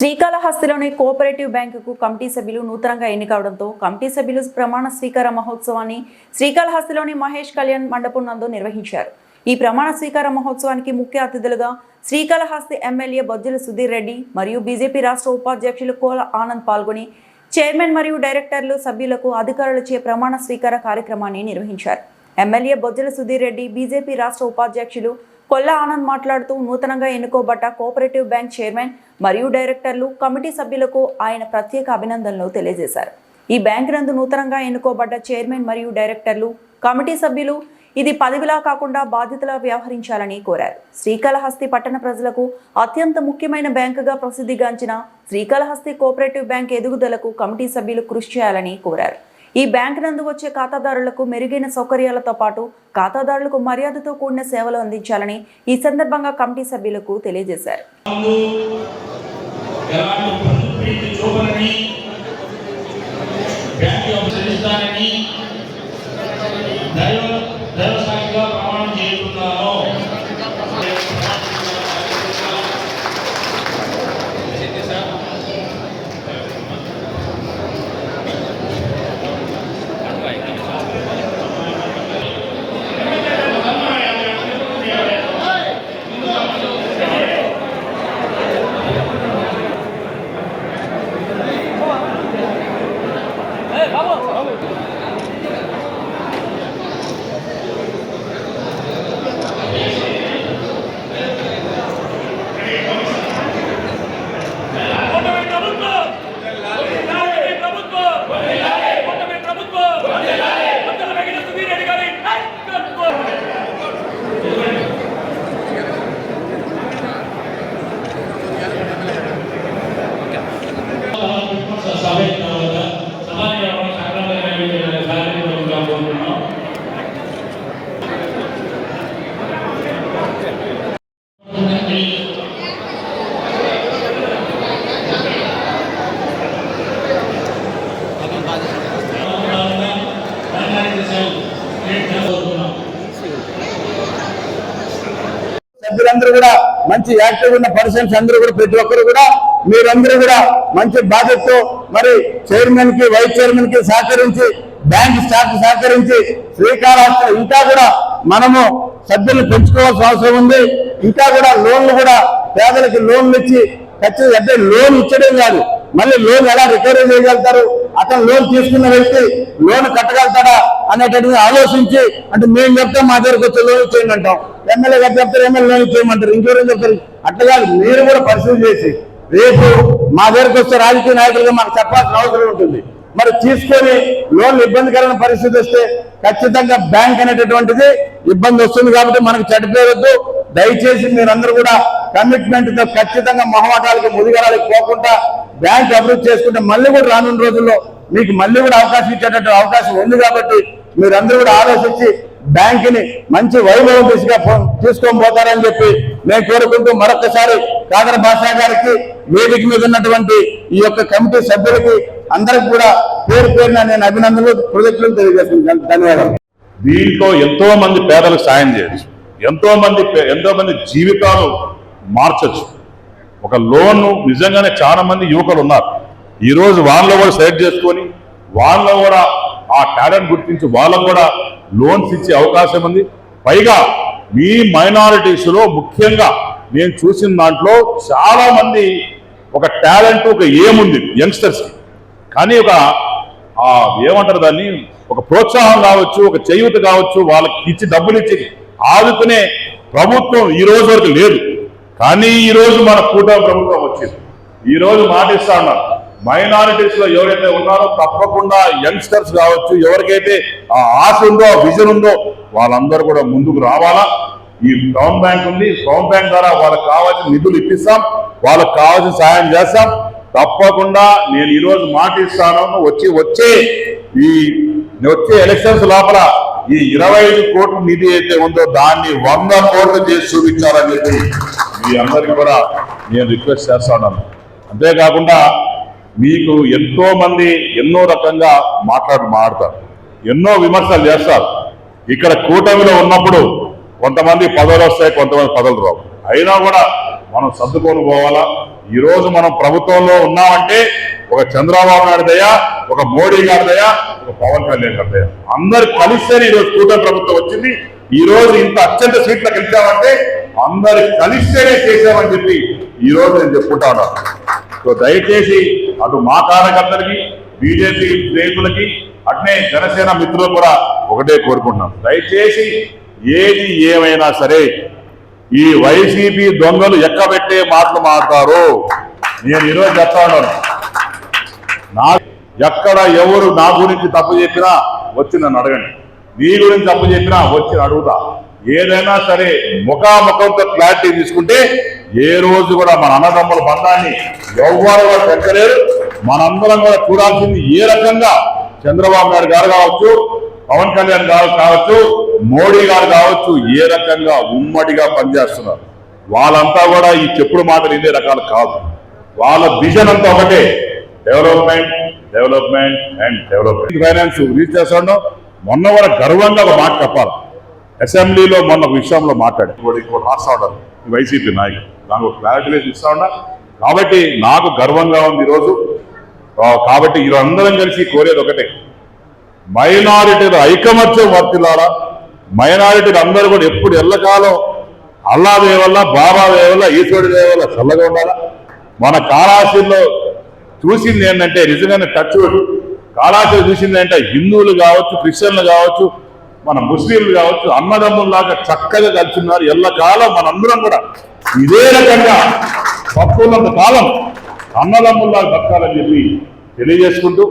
శ్రీకాళహస్తిలోని cooperative బ్యాంకుకు committee సభ్యులు నూతనంగా ఎన్నికవడంతో కమిటీ సభ్యులు ప్రమాణ స్వీకార మహోత్సవాన్ని శ్రీకాళహస్తిలోని మహేష్ కళ్యాణ్ మండపం నందు నిర్వహించారు. ఈ ప్రమాణ స్వీకార మహోత్సవానికి ముఖ్య అతిథులుగా శ్రీకాళహస్తి ఎమ్మెల్యే బొజ్జల సుధీర్ రెడ్డి మరియు బీజేపీ రాష్ట్ర ఉపాధ్యక్షులు కోల ఆనంద్ పాల్గొని చైర్మన్ మరియు డైరెక్టర్లు సభ్యులకు అధికారులచే ప్రమాణ స్వీకార కార్యక్రమాన్ని నిర్వహించారు. ఎమ్మెల్యే బొజ్జల సుధీర్ రెడ్డి బీజేపీ రాష్ట్ర ఉపాధ్యక్షులు కొల్ల ఆనంద్ మాట్లాడుతూ నూతనంగా ఎన్నుకోబడ్డ కోఆపరేటివ్ బ్యాంక్ చైర్మన్ మరియు డైరెక్టర్లు కమిటీ సభ్యులకు ఆయన ప్రత్యేక అభినందనలు తెలియజేశారు. ఈ బ్యాంక్ నందు నూతనంగా ఎన్నుకోబడ్డ చైర్మన్ మరియు డైరెక్టర్లు కమిటీ సభ్యులు ఇది పదవిలా కాకుండా బాధ్యతలా వ్యవహరించాలని కోరారు. శ్రీకాళహస్తి పట్టణ ప్రజలకు అత్యంత ముఖ్యమైన బ్యాంకుగా ప్రసిద్ధిగాంచిన శ్రీకాళహస్తి కోఆపరేటివ్ బ్యాంక్ ఎదుగుదలకు కమిటీ సభ్యులు కృషి చేయాలని కోరారు. ఈ బ్యాంక్ నందు వచ్చే ఖాతాదారులకు మెరుగైన సౌకర్యాలతో పాటు ఖాతాదారులకు మర్యాదతో కూడిన సేవలు అందించాలని ఈ సందర్భంగా కమిటీ సభ్యులకు తెలియజేశారు. బ్యాంక్ అనుసరిస్తానని దైవ దైవ సాక్షిగా ప్రమాణం చేస్తున్నాను కూటమి ప్రభుత్వం కూటమి ప్రభుత్వం కూటమి ప్రభుత్వం వందల వెంకట సుధీర్ రెడ్డి గారి నాయకత్వం సభ సమాజ కార్యక్రమంగా కోరుతున్నాం కోరుతున్నాం సభ్యులందరూ కూడా మంచి యాక్టివ్ ఉన్న పర్సన్స్ అందరూ కూడా ప్రతి ఒక్కరు కూడా మీరందరూ కూడా మంచి బాధ్యతతో మరి చైర్మన్కి వైస్ చైర్మన్కి సహకరించి బ్యాంక్ స్టాఫ్ సహకరించి శ్రీకాళహస్తి ఇంకా కూడా మనము సభ్యులు పెంచుకోవాల్సిన అవసరం ఉంది. ఇంకా కూడా లోన్లు కూడా పేదలకి లోన్లు ఇచ్చి ఖచ్చితంగా అంటే లోన్ ఇచ్చడం కాదు. మళ్ళీ లోన్ ఎలా రికవరీ చేయగలుగుతారు? అతను లోన్ తీసుకున్న వ్యక్తి లోన్ కట్టగలుగుతాడా అనేటటువంటి ఆలోచించి అంటే మేము చెప్తే మా దగ్గరకు వచ్చి లోన్ ఇచ్చేయండి అంటాం. ఎమ్మెల్యే గారు చెప్తారు ఎమ్మెల్యే లోన్ ఇచ్చేయమంటారు. ఇంకెవరైనా చెప్తారు? అట్లా కాదు మీరు కూడా పరిశీలన చేసి రేపు మా దగ్గరకు వస్తే రాజకీయ నాయకులుగా మాకు చెప్పాల్సిన అవసరం ఉంటుంది. మరి తీసుకొని లోన్ ఇబ్బందికరమైన పరిస్థితి వస్తే ఖచ్చితంగా బ్యాంక్ అనేటటువంటిది ఇబ్బంది వస్తుంది కాబట్టి మనకు చెడిపోవద్దు. దయచేసి మీరందరూ కూడా కమిట్మెంట్తో ఖచ్చితంగా మొహమాటాలకి ముదిగరాలకి పోకుండా బ్యాంక్ అభివృద్ధి చేసుకుంటే మళ్ళీ కూడా రానున్న రోజుల్లో మీకు మళ్ళీ కూడా అవకాశం ఇచ్చేటట్టు అవకాశం ఉంది కాబట్టి మీరందరూ కూడా ఆలోచించి బ్యాంక్ని మంచి వైభవం దిశగా తీసుకొని పోతారని చెప్పి నేను కోరుకుంటూ మరొకసారి కాదర భాషా గారికి వేదిక మీద ఉన్నటువంటి ఈ యొక్క కమిటీ సభ్యులకి అందరికి కూడా పేరు పేరున నేను అభినందనలు ప్రజలు తెలియజేస్తున్నాను. ధన్యవాదాలు. దీంట్లో ఎంతో మంది పేదలకు సాయం చేయొచ్చు. ఎంతో మంది పే- ఎంతో మంది జీవితాలు మార్చొచ్చు. ఒక లోన్ నిజంగానే చాలా మంది యువకులు ఉన్నారు. ఈరోజు వాళ్ళని కూడా సెలెక్ట్ చేసుకొని వాళ్ళని కూడా ఆ టాలెంట్ గుర్తించి వాళ్ళకు కూడా లోన్స్ ఇచ్చే అవకాశం ఉంది. పైగా మీ మైనారిటీస్లో ముఖ్యంగా నేను చూసిన దాంట్లో చాలా మంది ఒక టాలెంట్ ఒక ఏముంది యంగ్స్టర్స్కి. కానీ ఒక ఏమంటారు దాన్ని? ఒక ప్రోత్సాహం కావచ్చు ఒక చేయూత కావచ్చు వాళ్ళకి ఇచ్చి డబ్బులు ఇచ్చి ఆదుకునే ప్రభుత్వం ఈ రోజు వరకు లేదు. కానీ ఈరోజు మన కూటమి ప్రభుత్వం వచ్చింది. ఈరోజు రోజు మాటిస్తా ఉన్నారు. మైనారిటీస్లో ఎవరైతే ఉన్నారో తప్పకుండా యంగ్స్టర్స్ కావచ్చు ఎవరికైతే ఆ ఆశ ఉందో ఆ విజన్ ఉందో వాళ్ళందరూ కూడా ముందుకు రావాలా? ఈ టౌన్ బ్యాంక్ ఉంది. టౌన్ బ్యాంక్ ద్వారా వాళ్ళకి కావాల్సిన నిధులు ఇప్పిస్తాం. వాళ్ళకి కావాల్సిన సాయం చేస్తాం. తప్పకుండా నేను ఈరోజు మాట ఇస్తాను వచ్చి వచ్చే ఈ వచ్చే ఎలక్షన్స్ లోపల ఈ ఇరవై ఐదు కోట్ల నిధి అయితే ఉందో దాన్ని వంద కోట్లు చేసి చూపించాలని చెప్పి మీ అందరికి కూడా నేను రిక్వెస్ట్ చేస్తాను అంతేకాకుండా మీకు ఎంతో మంది ఎన్నో రకంగా మాట్లాడు మాడతారు ఎన్నో విమర్శలు చేస్తారు. ఇక్కడ కూటమిలో ఉన్నప్పుడు కొంతమంది పదవులు వస్తాయి కొంతమంది పదవులు రావు. అయినా కూడా మనం సర్దుకొని పోవాలా? ఈ రోజు మనం ప్రభుత్వంలో ఉన్నామంటే ఒక చంద్రబాబు నాయుడు దయా ఒక మోడీ గారి దయా ఒక పవన్ కళ్యాణ్ గారి దయ. అందరు కలిస్తేనే ఈ రోజు కూటమి ప్రభుత్వం వచ్చింది. ఈ రోజు ఇంత అత్యంత సీట్లకు గెలిచామంటే అందరు కలిస్తేనే చేసామని చెప్పి ఈ రోజు నేను చెప్పుకుంటా ఉన్నాను సో దయచేసి అటు మా కార్యకర్తలకి బీజేపీ స్నేహితులకి అట్నే జనసేన మిత్రులు కూడా ఒకటే కోరుకుంటున్నాం. దయచేసి ఏది ఏమైనా సరే ఈ వైసీపీ దొంగలు ఎక్కబెట్టే మాటలు మాట్లాడతారు? నేను ఈరోజు చెప్తా ఉన్నాను నా ఎక్కడ ఎవరు నా గురించి తప్పు చెప్పినా వచ్చి నన్ను అడగండి. నీ గురించి తప్పు చెప్పినా వచ్చి అడుగుతా. ఏదైనా సరే ముఖాముఖంతో క్లారిటీ తీసుకుంటే ఏ రోజు కూడా మన అన్నదమ్ముల బంధాన్ని ఎవ్వరు కూడా పెంచలేరు. మనందరం కూడా చూడాల్సింది ఏ రకంగా చంద్రబాబు నాయుడు గారు కావచ్చు పవన్ కళ్యాణ్ గారు కావచ్చు మోడీ గారు కావచ్చు ఏ రకంగా ఉమ్మడిగా పనిచేస్తున్నారు వాళ్ళంతా కూడా ఈ చెప్పుడు మాటలు ఇదే రకాలు కాదు. వాళ్ళ విజన్ అంతా ఒకటే development development and development finance reach చేస్తాడు మొన్న కూడా గర్వంగా ఒక మాట చెప్పాలి. అసెంబ్లీలో మొన్న ఒక విషయంలో మాట్లాడి ఇంకోటి రాస్తా ఉంటారు వైసీపీ నాయకులు నాకు ఒక క్లారిటీ ఇస్తా ఉన్నా కాబట్టి నాకు గర్వంగా ఉంది ఈరోజు. కాబట్టి ఈరోజు అందరం కలిసి కోరేది ఒకటే. మైనారిటీల ఐకమత్యం వర్తిల్లాలా? మైనారిటీలు అందరూ కూడా ఎప్పుడు ఎల్లకాలం అల్లా దేవల్ల బాబా దేవల్ల ఈశ్వరుడి దేవల్ల చల్లగా ఉండాలా? మన కాళాశీల్లో చూసింది ఏంటంటే నిజంగానే టచ్ కాళాశీలు చూసింది ఏంటంటే హిందువులు కావచ్చు క్రిస్టియన్లు కావచ్చు మన ముస్లింలు కావచ్చు అన్నదమ్ముల్లాగా చక్కగా కలిసిన్నారు ఎల్లకాలం మనందరం కూడా ఇదే రకంగా భక్తులంత కాలం అన్నదమ్ముల్లాగా బతకాలని చెప్పి తెలియజేసుకుంటూ